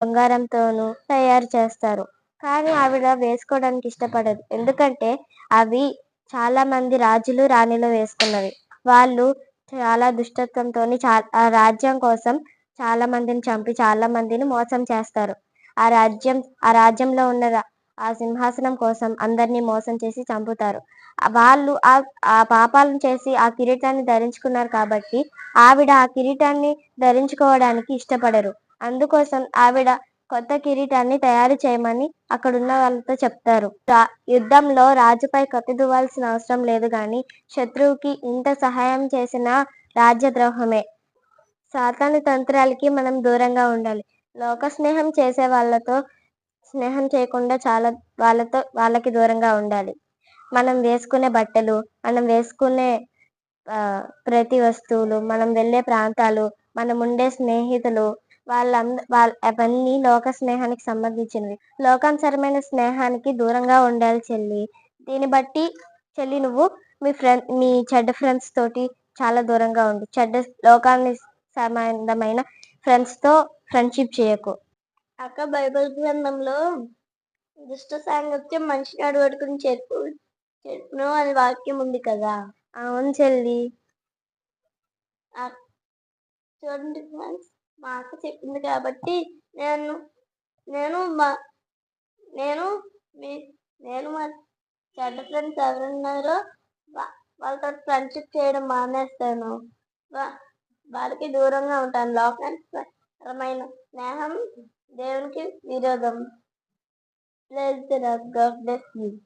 బంగారంతోనూ తయారు చేస్తారు. కానీ ఆవిడ వేసుకోవడానికి ఇష్టపడదు. ఎందుకంటే అవి చాలా మంది రాజులు రాణిలు వేసుకున్నవి. వాళ్ళు చాలా దుష్టత్వంతో ఆ రాజ్యం కోసం చాలా మందిని చంపి చాలా మందిని మోసం చేస్తారు. ఆ రాజ్యం ఆ రాజ్యంలో ఉన్న ఆ సింహాసనం కోసం అందరినీ మోసం చేసి చంపుతారు. వాళ్ళు ఆ ఆ పాపాలను చేసి ఆ కిరీటాన్ని ధరించుకున్నారు కాబట్టి ఆవిడ ఆ కిరీటాన్ని ధరించుకోవడానికి ఇష్టపడరు. అందుకోసం ఆవిడ కొత్త కిరీటాన్ని తయారు చేయమని అక్కడున్న వాళ్ళతో చెప్తారు. రా- యుద్ధంలో రాజుపై కత్తి దువ్వాల్సిన అవసరం లేదు కానీ శత్రువుకి ఇంత సహాయం చేసిన రాజ్యద్రోహమే. సాతాను తంత్రాలకి మనం దూరంగా ఉండాలి. లోక స్నేహం చేసే వాళ్ళతో స్నేహం చేయకుండా చాలా వాళ్ళతో వాళ్ళకి దూరంగా ఉండాలి. మనం వేసుకునే బట్టలు మనం వేసుకునే ప్రతి వస్తువులు మనం వెళ్ళే ప్రాంతాలు మనం ఉండే స్నేహితులు వాళ్ళంద వాళ్ళ అవన్నీ లోక స్నేహానికి సంబంధించినవి. లోకానుసరమైన స్నేహానికి దూరంగా ఉండాలి చెల్లి. దీన్ని బట్టి చెల్లి నువ్వు మీ ఫ్రెండ్ మీ చెడ్డ ఫ్రెండ్స్ తోటి చాలా దూరంగా ఉండు. చెడ్డ లోకాన్ని సంబంధమైన ఫ్రెండ్స్తో ఫ్రెండ్షిప్ చేయకు. అక్క బైబిల్ గ్రంథంలో దుష్ట సాంగత్యం మనిషి నడవడుకుని చెరుపు చెరుపును అనే వాక్యం ఉంది కదా. అవును చెల్లి. చూడండి ఫ్రెండ్స్. మా అక్క చెప్పింది కాబట్టి నేను నేను మా నేను మీ నేను మా చెడ్డ ఫ్రెండ్స్ ఎవరున్నారో వా- వాళ్ళతో ఫ్రెండ్షిప్ చేయడం మానేస్తాను. వా- వాళ్ళకి దూరంగా ఉంటాను. లోకరమైన స్నేహం దేవునికి విరోధం. Place the God bless.